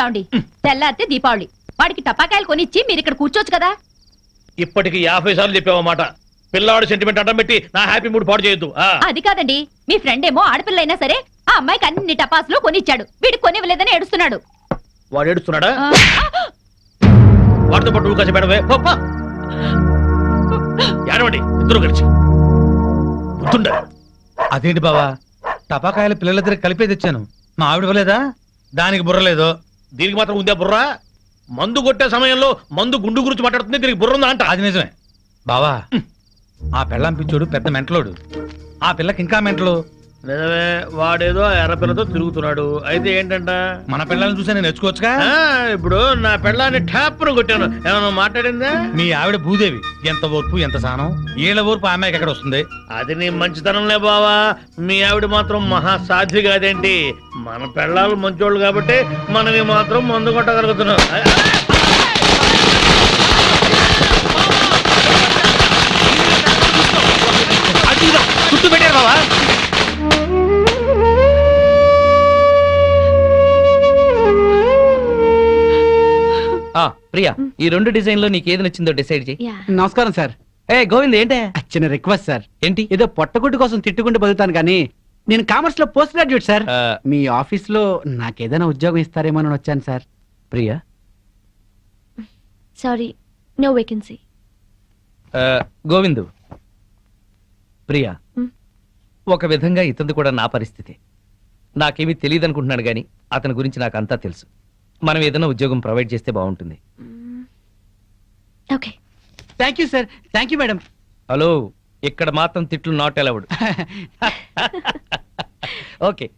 ఏమండి తెల్లారితే దీపావళి. వాడికి టపాకాయలు కొనిచ్చి మీరు ఇక్కడ కూర్చోవచ్చు కదా. ఇప్పటికి యాభై సార్లు చెప్పావన్నమాట పిల్లాడు సెంటిమెంట్ అడ్డం పెట్టి నా హ్యాపీ మూడ్ పాడు చేయొద్దు. ఆ. అది కాదండి. మీ ఫ్రెండ్ ఏమో ఆడపిల్ల అయినా సరే ఆ అమ్మాయికి అన్ని టపాసులు కొనిచ్చాడు. వీడికి కొనివ్వలేదని ఏడుస్తున్నాడు. వాడు ఏడుస్తున్నాడా? ఆ, వాడితో పాటు నువ్వు కాసి ఏడవండి ఇద్దరు కలిసి. గుర్తుండ. అదేంటి బావా? టపాకాయలు పిల్లల దగ్గర కలిపే తెచ్చాను. మా ఆవిడ ఇవ్వలేదా? దానికి బుర్రలేదు దీనికి మాత్రం ఉందే బుర్ర. మందు కొట్టే సమయంలో మందు గుండు గురించి మాట్లాడుతుంది దీనికి బుర్ర ఉందా అంట. అది నిజమే. బావా ఆ పెళ్ళం పిచ్చోడు పెద్ద మెంటలోడు. ఆ పిల్లకి ఇంకా మెంటలు. నిజమే వాడేదో ఎర్ర పిల్లతో తిరుగుతున్నాడు అయితే ఏంటంట మన పిల్లల్ని చూసి నేను నేర్చుకోవచ్చుగా ఆ, ఇప్పుడు నా పెళ్ళాన్ని ట్యాప్ను కొట్టాను ఏమన్నా మాట్లాడిందా మీ ఆవిడ భూదేవి ఎంత ఓర్పు ఎంత సహనం ఏళ్ళ ఓర్పు ఆమెకి ఎక్కడ వస్తుంది అది నీ మంచితనంలే బావా మీ ఆవిడ మాత్రం మహా సాధ్వి కాదేంటి మన పెళ్ళాలు మంచోళ్ళు కాబట్టి మనవి మాత్రం మందు కొట్టగలుగుతున్నాం చుట్టూ పెట్టారు బావా ఆ ప్రియా ఈ రెండు డిజైన్లో నీకు ఏది నచ్చిందో డిసైడ్ చేయి. యా. నమస్కారం సార్. ఏ గోవింద్ ఏంటే? చిన్న రిక్వెస్ట్ సార్. ఏంటి? ఏదో పొట్టగుడ్డు కోసం తిట్టుకుంటూ బతుకుతాను కానీ నేను కామర్స్లో పోస్ట్ గ్రాడ్యుయేట్ సార్. ఆ, మీ ఆఫీస్లో నాకేదైనా ఉద్యోగం ఇస్తారేమో అని వచ్చాను sir. Priya? Sorry no vacancy ఆ, గోవిందు ప్రియా మ్. ఒక విధంగా ఇతనిది కూడా నా పరిస్థితి. నాకేమీ తెలియదు అనుకుంటున్నాడు గాని అతని గురించి నాకు అంతా తెలుసు. మనం ఏదైనా ఉద్యోగం ప్రొవైడ్ చేస్తే బాగుంటుంది. Okay. Thank you sir. Thank you madam. Hello ఇక్కడ మాత్రం తిట్లు నాట్ అలౌడ్. ఓకే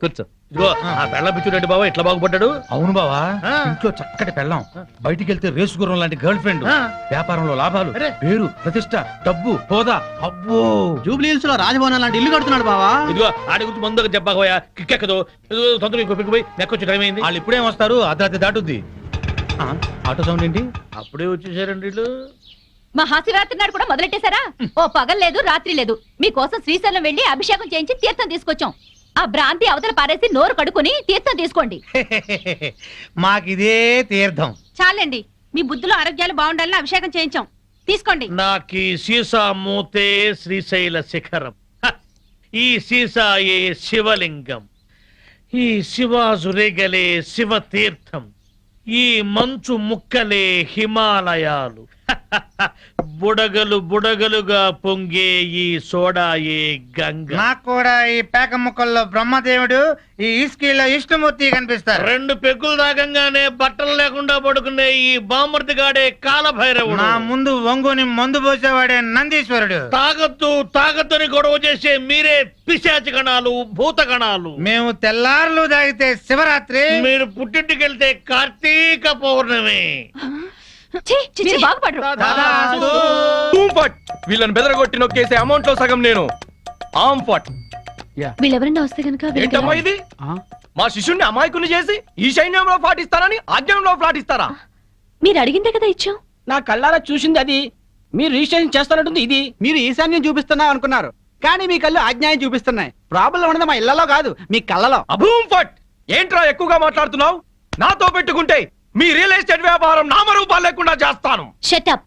కూర్చో. ఇదిగో ఆ పెళ్ళ పిచ్చుడండి బావా? ఇట్లా బాగుపడ్డాడు? అవును బావా ఆ. ఇంట్లో చక్కటి పెళ్ళం. బయటికి వెళ్తే రేసు గుర్రం లాంటి గర్ల్ ఫ్రెండ్. ఆ. వ్యాపారంలో లాభాలు అరే. పేరు ప్రతిష్ట డబ్బు హోదా. అబ్బో. జూబ్లీ హిల్స్లో రాజభవనం లాంటి ఇల్లు కడుతున్నాడు బావా. ఇదిగో ఆడి గురించి ముందుకు చెప్పకపోయా కిక్కెక్కదు. ఇదిగో తొందరగా ఇంకో పిక్కు పోయి నెక్కొచ్చి టైం అయింది వాళ్ళు ఇప్పుడేం వస్తారు అర్ధరాత్రి దాటుద్ది. ఆ, ఆటో సౌండ్ ఏంటి? అప్పుడే వచ్చేసారండి వీళ్ళు. మహాశివరాత్రి నాడు కూడా మొదలెట్టేశారా? ఓ పగలు లేదు రాత్రి లేదు మీకోసం శ్రీశైలం వెళ్ళి అభిషేకం చేయించి తీర్థం తీసుకొచ్చాం. ఆ భ్రాంతి అవతల పారేసి నోరు కడుకొని తీర్థం తీసుకోండి. మాకిదే తీర్థం. చాలండి. మీ బుద్ధులు ఆరోగ్యాలు బాగుండాలని అభిషేకం చేయించాం. తీసుకోండి. నాకి సీసా మూతే శ్రీశైల శిఖరం. హ! ఈ సీసాయే శివలింగం. ఈ శివాజురేగలే శివ తీర్థం ఈ మంచు ముక్కలే హిమాలయాలు! బుడగలు బుడగలుగా పొంగే ఈ సోడాయే గంగ. నాకు కూడా ఈ పేక ముక్కల్లో బ్రహ్మదేవుడు ఈ ఇస్కీలో విష్ణుమూర్తి కనిపిస్తారు. రెండు పెగ్గులు తాగంగానే బట్టలు లేకుండా పడుకునే ఈ బామర్ది గాడే కాలభైరవుడు. నా ముందు వంగుని మందు పోసేవాడే నందీశ్వరుడు. తాగొద్దు తాగొద్దని గొడవ చేసే మీరే పిశాచి గణాలు భూత గణాలు మేము తెల్లారులు తాగితే శివరాత్రి. మీరు పుట్టింటికి వెళ్తే కార్తీక పౌర్ణమి. మీరు బాగుపడరు. తదాస్తు. ఫట్ వీళ్ళని బెదరగొట్టి నొక్కేసే అమౌంట్లో సగం నేను. ఆమ్ ఫట్ వీళ్ళెవరన్నా వస్తే కనుక ఏంటమ్మా ఇది? మా శిష్యుణ్ణి అమాయకుని చేసి ఈ సైన్యంలో పాటిస్తానని ఆజ్ఞంలో పాటిస్తారా? మీరు అడిగిందే కదా ఇచ్చాం. నా కళ్ళారా చూసింది అది. మీరు రిజిస్ట్రేషన్ చేస్తానంటుంది ఇది. మీరు ఈశాన్యం చూపిస్తున్నా అనుకున్నారు. కానీ మీ కళ్ళు అజ్ఞాయం చూపిస్తున్నాయి. ప్రాబ్లం ఉన్నది మా ఇళ్ళలో కాదు మీ కళ్ళలో. అభూమ్ ఫట్ ఏంట్రా ఎక్కువగా మాట్లాడుతున్నావు? నాతో పెట్టుకుంటే మీ రియల్ ఎస్టేట్ వ్యాపారం నామరూపాలు లేకుండా చేస్తాను. షటప్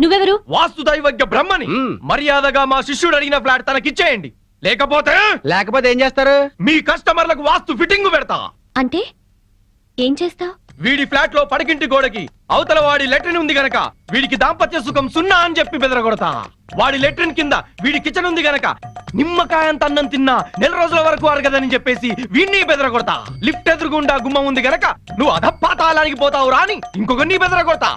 నువ్వెవరు? వాస్తు దైవజ్ఞ బ్రహ్మని మ్మ్. మర్యాదగా మా శిష్యుడు అడిగిన ఫ్లాట్ తనకిచ్చేయండి. లేకపోతే లేకపోతే ఏం చేస్తారు? మీ కస్టమర్లకు వాస్తు ఫిట్టింగ్ పెడతా. అంటే? ఏం చేస్తావ్? వీడి ఫ్లాట్లో పడకింటి గోడకి అవతల వాడి లెట్రిన్ ఉంది గనక వీడికి దాంపత్య సుఖం సున్నా అని చెప్పి బెదరగొడతా. వాడి లెట్రిన్ కింద వీడి కిచెన్ ఉంది గనక నిమ్మకాయంత అన్నం తిన్నా నెల రోజుల వరకు అరగదని చెప్పేసి వీడిని బెదరగొడతా. లిఫ్ట్ ఎదురుగుండా గుమ్మం ఉంది గనక నువ్వు అధపాతాళానికి పోతావు రాని ఇంకొకరిని బెదరగొడతా.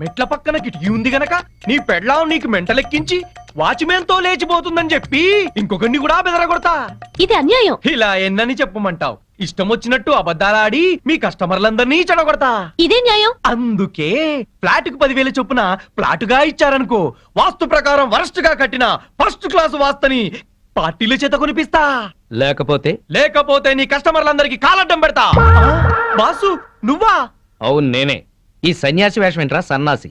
మెట్ల పక్కన కిటికీ ఉంది గనక నీ పెళ్ళాం నీకు మెంటలెక్కించి వాచ్మెన్తో లేచిపోతుందని చెప్పి ఇంకొకరిని కూడా బెదరగొడతా. ఇది అన్యాయం. ఇలా ఎన్నని చెప్పమంటావు? ఇష్టం వచ్చినట్టు అబద్ధాలాడి మీ కస్టమర్లందరినీ చెడగొడతా. ఇదే న్యాయం. అందుకే ఫ్లాట్కు పదివేల చొప్పున ప్లాటుగా ఇచ్చారనుకో వాస్తు ప్రకారం వరస్ట్గా కట్టిన ఫస్ట్ క్లాస్ వాస్తుని పార్టీల చేత కొనిపిస్తా. లేకపోతే? లేకపోతే నీ కస్టమర్లందరికి కాలడ్డం పెడతా. బాసు నువ్వా? అవును నేనే. ఈ సన్యాసి వేషం ఏంట్రా? సన్నాసి.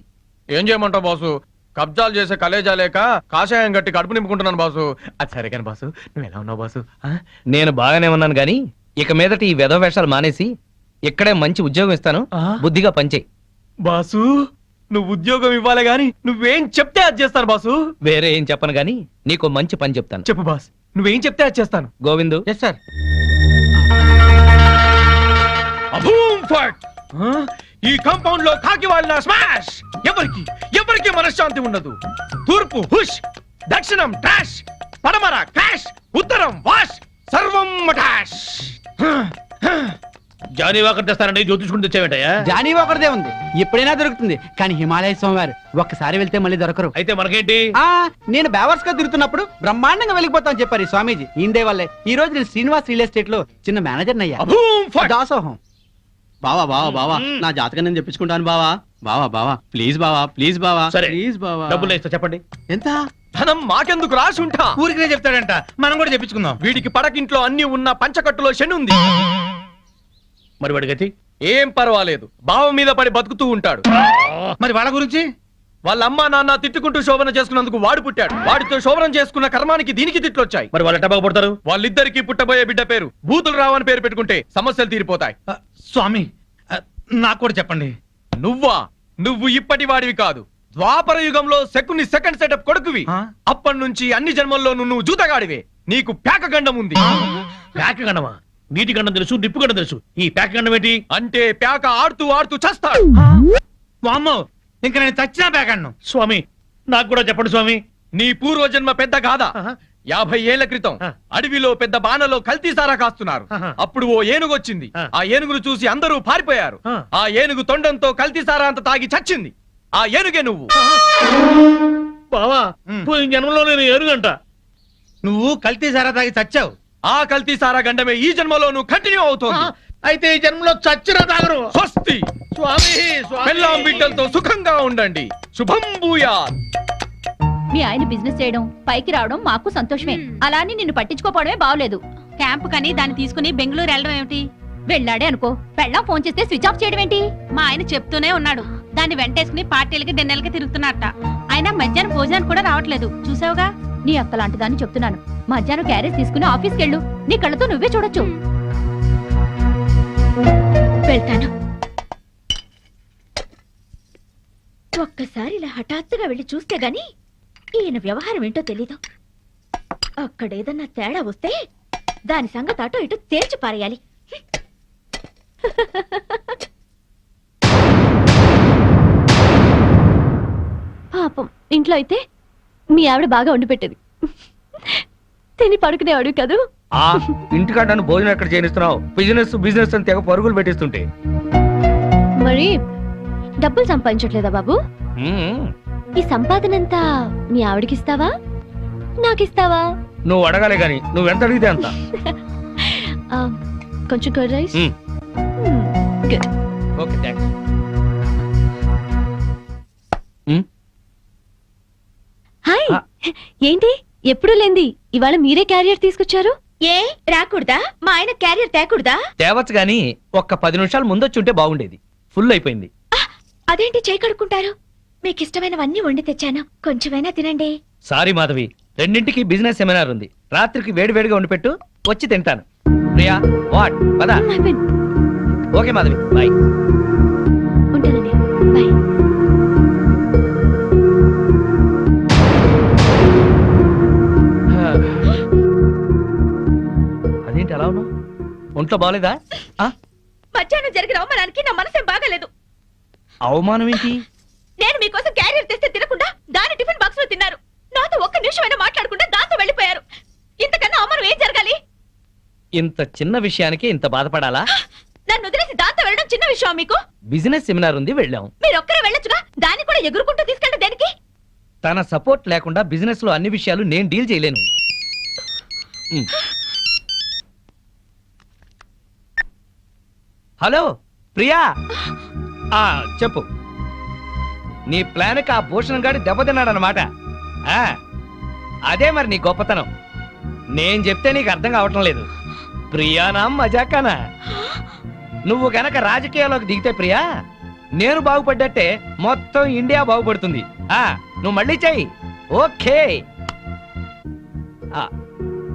ఏం చేయమంటావు బాసు? కబ్జాలు చేసే కలేజా లేక కాషాయం గట్టి కడుపు నింపుకుంటున్నాను బాసు. అది సరే కానీ బాసు నువ్వు ఎలా ఉన్నావు బాసు? ఆ? నేను బాగానే ఉన్నాను గాని ఇక మీదట ఈ వెధ వేషాలు మానేసి ఇక్కడే మంచి ఉద్యోగం ఇస్తాను. ఆ? బుద్ధిగా పనిచేయి బాసు నువ్వు ఉద్యోగం ఇవ్వాలి గాని నువ్వేం చెప్తే అది చేస్తాను బాసు. వేరే ఏం చెప్పను గాని నీకు మంచి పని చెప్తాను. చెప్పు బాస్ నువ్వేం చెప్తే అది చేస్తాను. గోవిందు. ఎస్ సార్ అభూమ్ ఫట్ ఆ? ఈ కాంపౌండ్లో కాకి వాళ్ళ స్మాష్ ఎవరికి? ఎవరికి మనశ్శాంతి ఉండదు? తూర్పు హుష్ దక్షిణం ట్రాష్ పడమర క్రాష్ ఉత్తరం వాష్ సర్వం మటాష్. జానీ వాకర్ తెస్తానండి జ్యోతిష్కుని తెచ్చావేంటయ్యా? జానీ ఒకరిదే ఉంది. ఎప్పుడైనా దొరుకుతుంది. కానీ హిమాలయ స్వామివారు ఒక్కసారి వెళ్తే మళ్ళీ దొరకరు. అయితే మనకేంటి? ఆ నేను బేవర్స్గా తిరుగుతున్నప్పుడు బ్రహ్మాండంగా వెళ్ళిపోతామని చెప్పారు ఈ స్వామీజీ. ఇందే వల్లే. ఈ రోజు నేను శ్రీనివాస్ రియల్ ఎస్టేట్లో చిన్న మేనేజర్ అయ్యా ఫట్! దాసోహం. బావా బావా బావా. నా జాతకం నేను చెప్పించుకుంటాను బావా. బావా బావా ప్లీజ్ బావా ప్లీజ్ బావా. సరే. ప్లీజ్ బావా. డబ్బులు ఇస్తా చెప్పండి. ఎంత? ధనం మాకెందుకు రాసి ఉంటా? ఊరికినే చెప్తాడంట. మనం కూడా చెప్పించుకుందాం. వీడికి పడకింట్లో అన్ని ఉన్న పంచకట్టులో శని ఉంది. మరి వాడి గతి? ఏం పర్వాలేదు. బావ మీద పడి బతుకుతూ ఉంటాడు. మరి వాళ్ళ గురించి? వాళ్ళ అమ్మా నాన్న తిట్టుకుంటూ శోభన చేసుకున్నందుకు వాడు పుట్టాడు. వాడితో శోభనం చేసుకున్న కర్మానికి దీనికి తిట్లొచ్చాయి. మరి వాళ్ళ టబాకు పడతారు వాళ్ళిద్దరికి పుట్టబోయే బిడ్డ పేరు. బూతులు రావని పేరు పెట్టుకుంటే సమస్యలు తీరిపోతాయి. ఆ, స్వామి ఆ, నాకు కూడా చెప్పండి. నువ్వా? నువ్వు ఇప్పటి వాడివి కాదు. ద్వాపర యుగంలో శకుని సెకండ్ సెటప్ కొడుకువి? అప్పటి నుంచి అన్ని జన్మల్లోనూ నువ్వు జూతగాడివే. నీకు గండం ఉంది. ప్యాక్ గండమా? నీటి గండం తెలుసు నిప్పు గండం తెలుసు. ఈ ప్యాక్ గండం ఏంటి? అంటే పేక ఆడుతూ ఆడుతూ చస్తాడు. వామ్మో ఇంకా నేను చచ్చినా పేకాడను స్వామి నాకు కూడా చెప్పండి స్వామి. నీ పూర్వజన్మ పెద్ద ఆహా. యాభై ఏళ్ళ క్రితం. అడవిలో పెద్ద బాణలో కల్తీ సారా కాస్తున్నారు. అప్పుడు ఓ ఏనుగు వచ్చింది. ఆ. ఏనుగును చూసి అందరూ పారిపోయారు. ఆ. ఏనుగు తొండంతో కల్తీ సారా అంత తాగి చచ్చింది. ఆ ఏనుగే నువ్వు. బావా. పోయిన జన్మలో నేను ఎరుగంట నువ్వు కల్తీ సారా తాగి చచ్చావు. ఆ కల్తీ సారా గండమే ఈ జన్మలో నువ్వు కంటిన్యూ అవుతోంది. అయితే ఈ జన్మలో చచ్చిన తాగరు. స్వస్తి. స్వామి స్వామి. పెళ్ళాం బిడ్డలతో సుఖంగా ఉండండి. శుభం భూయా మీ ఆయన బిజినెస్ చేయడం పైకి రావడం మాకు సంతోషమే. అలా అని నిన్ను పట్టించుకోపోవడమే బాగలేదు. క్యాంప్ కని దాన్ని తీసుకుని బెంగళూరు వెళ్ళడం ఏమిటి? వెళ్ళాడే అనుకో. పెళ్ళాం ఫోన్ చేస్తే స్విచ్ ఆఫ్ చేయడం ఏంటి? మా ఆయన చెప్తూనే ఉన్నాడు. దాన్ని వెంటేసుకుని పార్టీలకి డిన్నర్లకి తిరుగుతున్నట్ట ఆయన మధ్యాహ్నం భోజనానికి కూడా రావట్లేదు. చూసావుగా? నీ అక్క లాంటి దాన్ని చెప్తున్నాను. మధ్యాహ్నం క్యారేజ్ తీసుకుని ఆఫీస్కి వెళ్ళు నీ కళ్ళతో నువ్వే చూడొచ్చు. వెళ్తాను. ఒక్కసారి ఇలా హఠాత్తుగా వెళ్ళి చూస్తే గాని ఈయన వ్యవహారం ఏంటో తెలీదు. అక్కడేదన్నా తేడా వస్తే దాని సంగతి అటో ఇటు తేల్చి పారేయాలి. పాపం ఇంట్లో అయితే మీ ఆవిడ బాగా వండి పెట్టేది. తిని పడుకునేవాడు కదూ? ఆ ఇంటికాడ నన్ను భోజనం ఎక్కడ చేయనిస్తున్నావు బిజినెస్ బిజినెస్ అని తెగ పరుగులు పెట్టిస్తుంటే. మరి డబ్బులు సంపాదించట్లేదా బాబు? మ్మ్. ఈ సంపాదనంతా మీ ఆవిడకిస్తావా? నాకిస్తావా? నువ్వు అడగాలి గాని నువ్వు ఎంత అడిగితే అంత. ఆ, కొంచెం curd rice. Okay thanks hi. ఏంటి? ఎప్పుడు లేంది? ఇవాళ మీరే క్యారియర్ తీసుకొచ్చారు? ఏ? రాకూడదా? మా ఆయన క్యారియర్ తేకూడదా? తేవచ్చు గాని ఒక్క పది నిమిషాలు ముందొచ్చి ఉంటే బాగుండేది. ఫుల్ అయిపోయింది. అదేంటి చేయి కడుక్కుంటారు? మీకు ఇష్టమైనవన్నీ వండి తెచ్చాను. కొంచెమైనా తినండి. సారీ మాధవి రెండింటికి బిజినెస్ సెమినార్ ఉంది. రాత్రికి వేడివేడిగా ఉండి పెట్టు వచ్చి తింటాను. ప్రియా వాట్? పదా. Okay Madhavi bye. ఉంటానండి. బాయ్. అదేంటి అలా ఉన్నావు? ఒంట్లో బాగలేదా ఆ, మధ్యాహ్నం జరిగిన అవమానానికి నా మనసేం బాగాలేదు. అవమానం ఏంటి? నేను మీకోసం క్యారియర్ తెస్తే తినకుండా దాని టిఫిన్ బాక్స్లో తిన్నారు. నాతో ఒక్క నిమిషమైనా మాట్లాడకుండా దాంతో వెళ్ళిపోయారు. ఇంతకన్నా అవమానం ఏం జరగాలి? ఇంత చిన్న విషయానికి ఇంత బాధపడాలా? నన్ను వదిలేసి దాంతో వెళ్ళడం చిన్న విషయం మీకు? బిజినెస్ సెమినార్ ఉంది వెళ్ళాం. మీరు ఒక్కరే వెళ్ళొచ్చుగా? దాన్ని కూడా ఎగురుకుంటూ తీసుకెళ్ళడం దేనికి? తన సపోర్ట్ లేకుండా బిజినెస్లో అన్ని విషయాలు నేను డీల్ చేయలేను. ఉమ్. హలో ప్రియా! ఆ చెప్పు. నీ ప్లాన్కి ఆ భూషణ్ గాడి దెబ్బతిన్నాడనమాట ఆ, అదే మరి నీ గొప్పతనం. నేను చెప్తే నీకు అర్థం కావటం లేదు. ప్రియానా మజాకానా? నువ్వు గనక రాజకీయాల్లోకి దిగితే ప్రియా నేను బాగుపడ్డట్టే మొత్తం ఇండియా బాగుపడుతుంది. ఆ నువ్వు మళ్ళీ చెయ్యి. ఓకే. ఆ,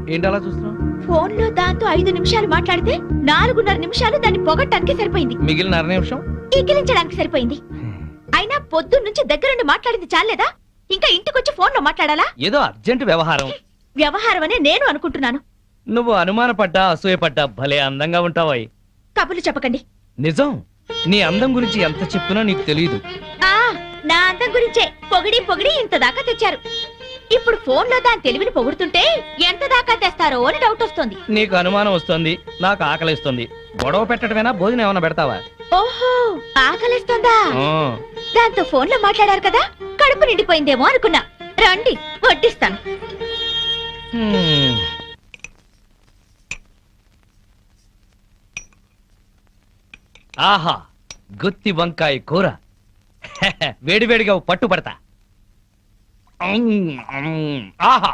ఏంటి అలా చూస్తున్నావు? ఫోన్లో దాంతో ఐదు నిమిషాలు మాట్లాడితే నాలుగున్నర నిమిషాలు దాన్ని పొగట్టానికి సరిపోయింది. మిగిలిన అర నిమిషం? ఈకిలించడానికి సరిపోయింది. అయినా పొద్దున్న నుంచి దగ్గరుండి మాట్లాడింది చాలేదా ఇంకా ఇంటికొచ్చి ఫోన్లో మాట్లాడాలా? ఏదో అర్జెంట్ వ్యవహారం. వ్యవహారం అనే నేను అనుకుంటున్నాను. నువ్వు అనుమానపడ్డా అసూయపడ్డా భలే అందంగా ఉంటావాయి. కబుర్లు చెప్పకండి. నిజం? నీ అందం గురించి ఎంత చెప్పినా నీకు తెలియదు ఆ నా అందం గురించే పొగిడి పొగిడి ఇంత దాకా తెచ్చారు. ఇప్పుడు ఫోన్లో దాని తెలివిని పొగుడుతుంటే ఎంత దాకా తెస్తారో అని డౌట్ వస్తుంది. నీకు అనుమానం వస్తుంది నాకు ఆకలిస్తుంది. గొడవ పెట్టడమేనా భోజనం ఏమైనా పెడతావా? ఓహో ఆకలిస్తుందా? దాంతో ఫోన్లో మాట్లాడారు కదా కడుపు నిండిపోయిందేమో అనుకున్నా. రండి వడ్డిస్తాను. ఆహా గుత్తి వంకాయ కూర. వేడివేడిగా ఓ పట్టు పడతా. అమ్, అమ్, ఆహా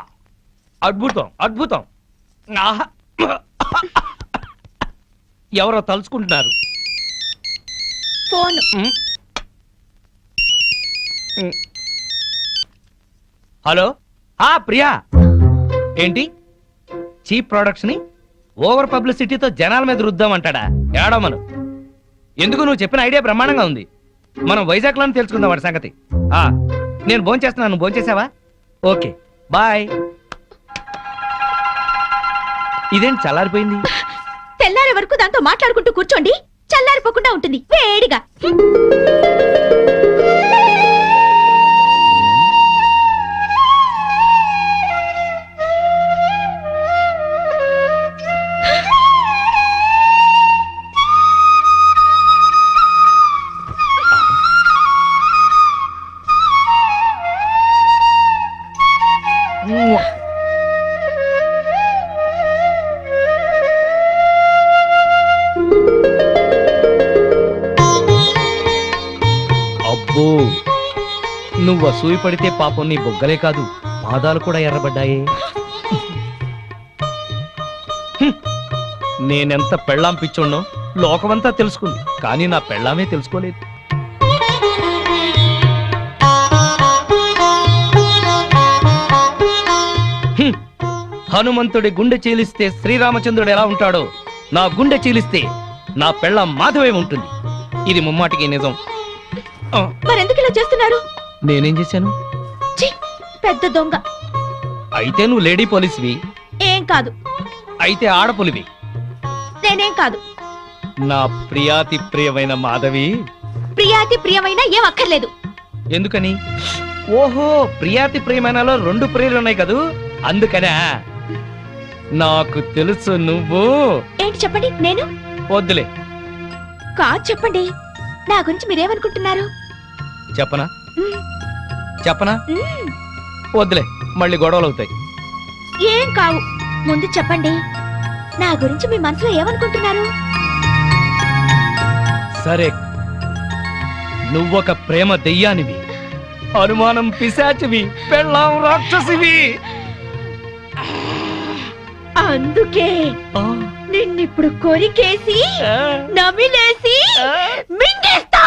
అద్భుతం అద్భుతం. ఆహా. ఎవరో తలుచుకుంటున్నారు. ఫోన్. హలో? ఆ ప్రియా. ఏంటి? చీప్ ప్రొడక్ట్స్ని ఓవర్ పబ్లిసిటీతో జనాల మీద రుద్దామంటాడా? ఏడమను ఎందుకు నువ్వు చెప్పిన ఐడియా బ్రహ్మాండంగా ఉంది. మనం వైజాగ్లోనే తెలుసుకుందాం వాడి సంగతి. ఆ నేను భోంచేస్తున్నాను. చేస్తున్నాను నువ్వు భోంచేసావా? ఓకే. బాయ్. ఇదేంటి చల్లారిపోయింది? తెల్లారే వరకు దాంతో మాట్లాడుకుంటూ కూర్చోండి. చల్లారిపోకుండా ఉంటుంది వేడిగా Yeah. నువ్వు అసూయి పడితే పాపం నీ బొగ్గలే కాదు పాదాలు కూడా ఎర్రబడ్డాయే. నేనెంత పెళ్ళాం పిచ్చుండో లోకమంతా తెలుసుకుంది కానీ నా పెళ్ళామే తెలుసుకోలేదు. హనుమంతుడి గుండె చీలిస్తే శ్రీరామచంద్రుడు ఎలా ఉంటాడో నా గుండె చీలిస్తే నా పెళ్ళాం మాధవే ఉంటుంది. ఇది ముమ్మాటికి నిజం. మరెందుకు ఇలా చేస్తున్నారు? నేనేం చేశాను? ఛీ, పెద్ద దొంగ. అయితే నువ్వు లేడీ పోలీస్వి. ఏం కాదు. అయితే ఆడపులివి. నేనేం కాదు. నా ప్రియాతి ప్రియమైన మాధవి. ప్రియాతి ప్రియమైన ఏం అక్కర్లేదు. ఎందుకని? ఓహో ప్రియాతి ప్రియమైనలో రెండు ప్రియులు ఉన్నాయి కదూ? అందుకనే. నాకు తెలుసు నువ్వు. ఏంటి చెప్పండి నేను? వద్దులే. కాదు చెప్పండి. నా గురించి మీరేమనుకుంటున్నారు? చెప్పనా? చెప్పనా? వద్దులే మళ్ళీ గొడవలు అవుతాయి. ఏం కావు. ముందు చెప్పండి. నా గురించి మీ మనసులో ఏమనుకుంటున్నారు? సరే. నువ్వొక ప్రేమ దెయ్యానివి. అనుమానం పిశాచివి. పెళ్ళాం రాక్షసివి. అందుకే నిన్నిప్పుడు కొరికేసి నమిలేసి. మింగేస్తా!